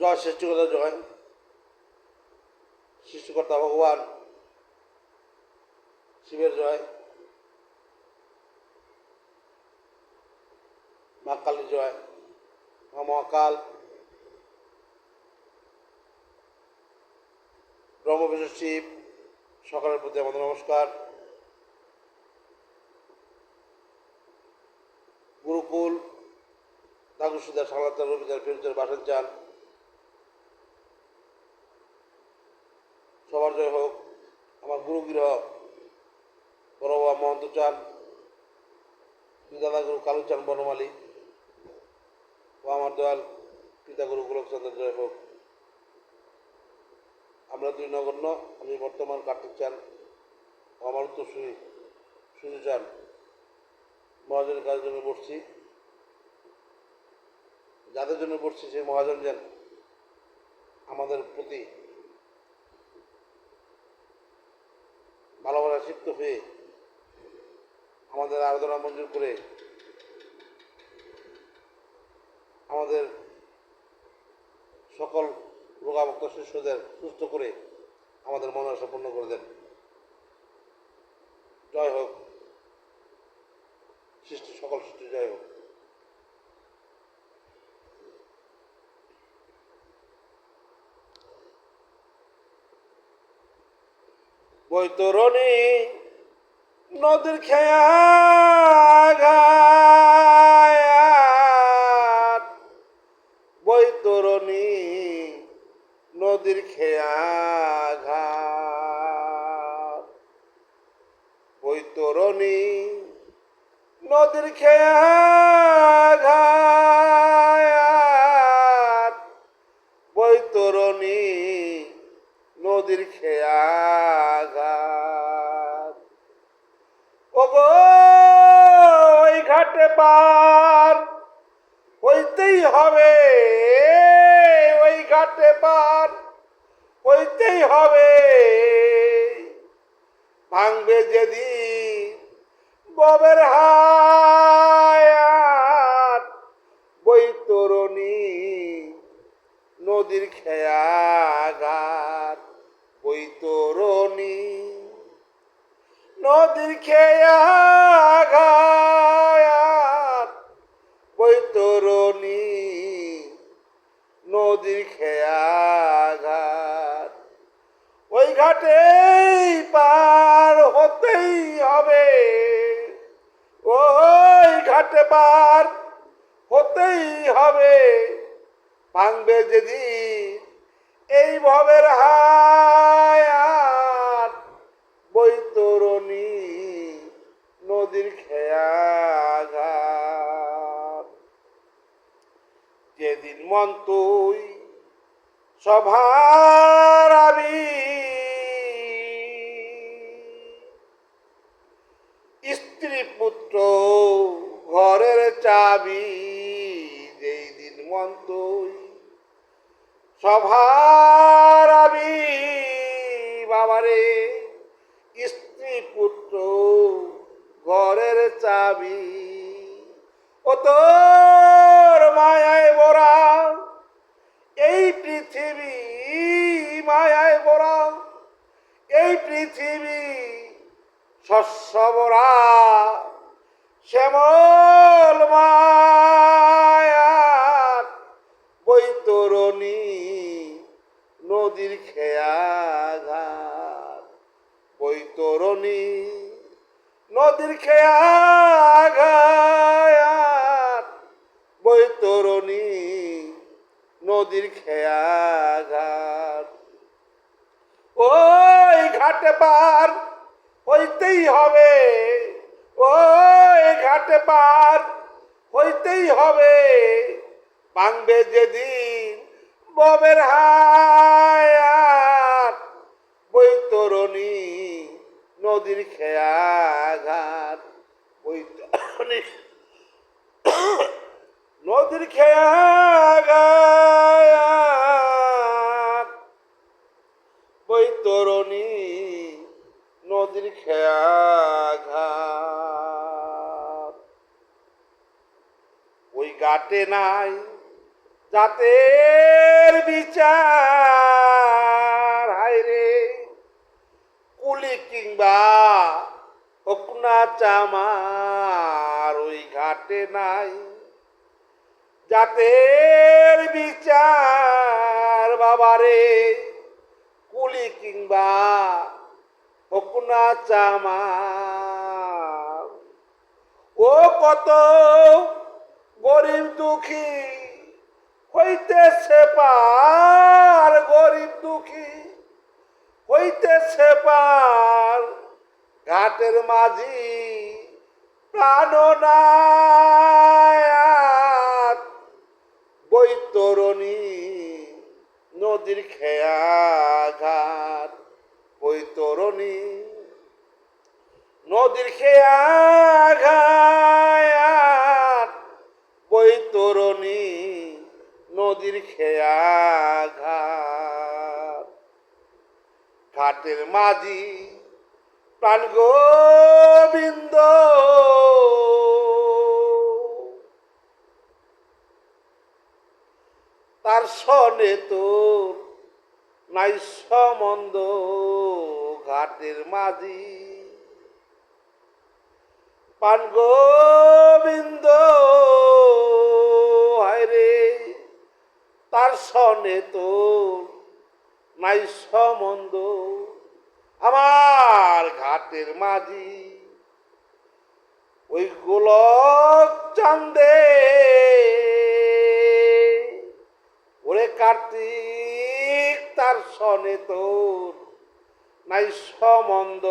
জয় সৃষ্টিকর্তা জয়। সৃষ্টিকর্তা ভগবান, শিবের জয়। মা কালীর জয়, মা মহাকাল। ব্রহ্মবিষ্ণু শিব, সকালের প্রতি আমাদের নমস্কার। গুরুকুল নাগুসুদার সালাতার রবিদার ফিরুজের বাসন চান সবার জয় হোক আমার গুরুগৃহ বড় বাবা মহন্ত চান দাদা গুরু কালু চান বনমালী ও আমার দয়াল পিতা গুরু গোলকচন্দ্র জয় হোক। আমরা দুই নগণ্য, আমি বর্তমান কার্তিক চান ও আমার উত্তর শুনি শুনি চান মহাজনের কাজের জন্য বসছি। যাদের জন্য বসছি সেই মহাজন যেন আমাদের প্রতি ভালোবাসা সিক্ত হয়ে আমাদের আবেদন মঞ্জুর করে আমাদের সকল রোগাভক্ত শিষ্যদের সুস্থ করে আমাদের মনে পূর্ণ করে দেন। জয় হোক। সৃষ্টি, সকল সৃষ্টি জয় হোক। বৈতরণী নদীর খেয়া ভাঙবে যেদিন ববের হায়াত বৈতরণী নদীর খেয়াঘাত। বই বৈতরণী নদীর খেয়া ঘাট বৈতরণী নদীর খেয়া ঘাট ওই ঘাটেই পার হতেই হবে ওই ঘাটে পার হতেই হবে ভাঙবে যেদিন এই ভবের হায়াত বৈতরণী নদীর খেয়াঘাট। যেদিন মন তুই সভার আবি স্ত্রী পুত্র ঘরের চাবি যেই দিন মন তুই সভার আবি বাবারে, স্ত্রী পুত্র ঘরের চাবি। ও তোর মায়ায় বরা এই পৃথিবী মায়ায় বরা এই পৃথিবী শস্য বরা শ্যামল মায়া বৈতরণী। নদীর খেয়া ঘাট বৈতরণী নদীর নদীর খেয়াঘাট ওই ঘাটে পার হইতেই হবে। ওই ঘাটে পার হইতেই হবে। ভাঙবে যেদিন ববের হায়াত বৈতরণী নদীর খেয়াঘাত। বৈতরণী নদীর খেয়া কিংবা হকুনা চামার ওই ঘাটে নাই। জাতের বিচার বাবারে, কুলি কিংবা হকুনা চামার। ও কত গরিব দুঃখী, হইতেছে পার গরিব দুঃখী, হইতেছে পার ঘাটের মাঝি প্রাণনায়াত বৈতরণী নদীর খেয়া ঘাট বৈতরণী নদীর খেয়া ঘাট বৈতরণী নদীর খেয়া ঘাট ঘাটের মাঝি প্রাণ গোবিন্দ। তার সনে তোর নাই সমন্দ ঘাটের মাঝি। পান গোবিন্দ হায়রে তার সনে তোর নাই সম্বন্ধ আমার ঘাটের মাঝি, ওই গোলক চান্দে। ওরে কার্তিক, তার সনে তোর নাই সমন্দ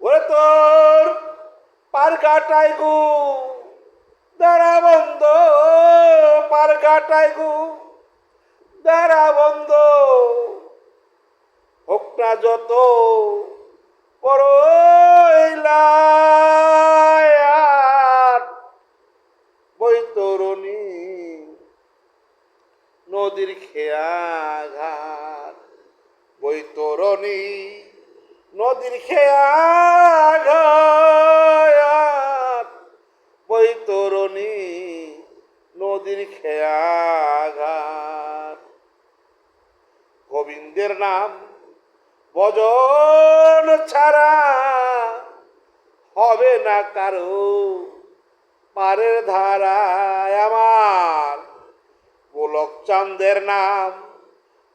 ওরে তোর পার কাটাই গু, দাঁড়া বন্ধ। পার কাটাই গু, দাঁড়া বন্ধ। যত বৈতরণী নদীর খেয়াঘাত বৈতরণী নদীর খেয়া ভজন ছাড়া হবে না কারও। পারের ধারায় আমার গোলক চাঁদের নাম।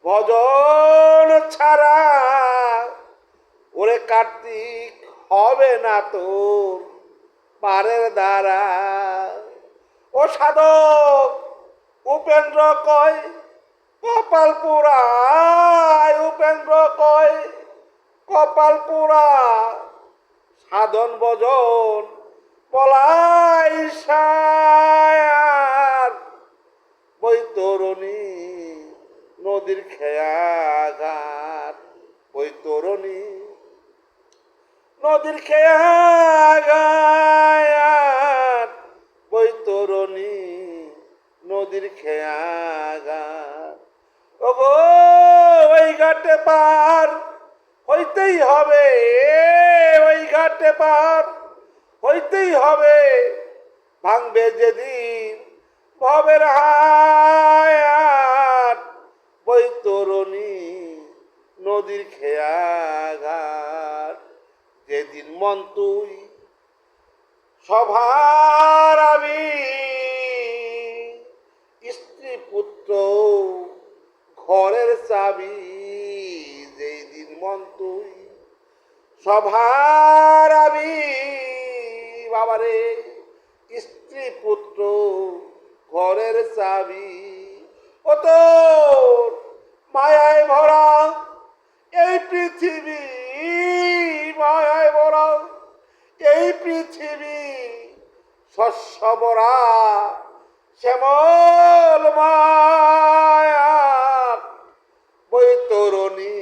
ভজন ছাড়া ওরে কার্তিক হবে না তোর পারের দ্বারা ও সাধক উপেন্দ্র কয় কপাল পুরায় উপেন্দ্র কয় কপাল পুরা সাধন ভজন পলাই বৈতরণী নদীর খেয়া ঘাট বৈতরণী নদীর খেয়া ঘাটে পার, হইতেই হবে। ভাঙবে যেদিন ভবের হায়াত বৈতরণী নদীর খেয়াঘাট। যেদিন মন তুই সভার আমি স্ত্রী পুত্র ঘরের চাবি যেই দিন মন তুই সভার আমি বাবারে, স্ত্রী পুত্র, ঘরের চাবি। ও তোর মায়ায় ভরা এই পৃথিবী, মায়ায় ভরা এই পৃথিবী, শস্য ভরা শ্যামল মায়ার। বৈতরণী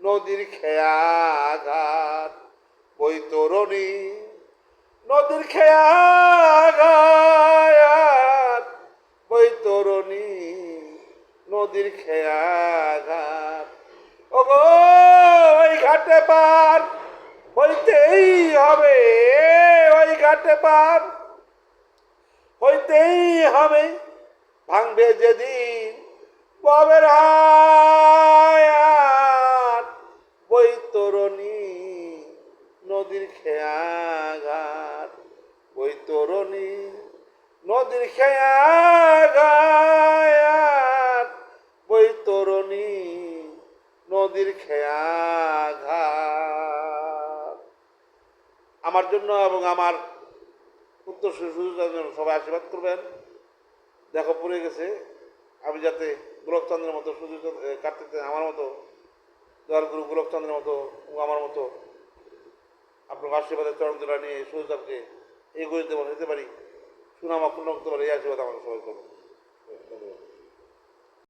নদীর খেয়া ঘাট বৈতরণী নদীর খেয়া ঘাট বৈতরণী নদীর খেয়া ঘাট ওগো, ওই ঘাটে পার, হইতেই হবে, ওই ঘাটে পার। হইতেই হবে, ভাঙবে যেদিন ববের হায়াত। বৈতরণী নদীর খেয়া ঘাট বৈতরণী নদীর খেয়া ঘাট বৈতরণী নদীর খেয়া ঘাট আমার জন্য এবং আমার উত্তর সুযোগ সবাই আশীর্বাদ করবেন। দেখো, পড়ে গেছে। আমি যাতে গোলকচন্দ্রের মতো সুযোগ কার্তিক আমার মতো দয়াল গুরু গোলকচন্দ্রের মতো আমার মতো আপনার আশীর্বাদে চরণ তোলা নিয়ে সুযোগকে এগোতে হতে পারি। সুনাম অক্ষুণ্ণ করতে পারি এই আশীর্বাদ আমাদের সবাই করবেন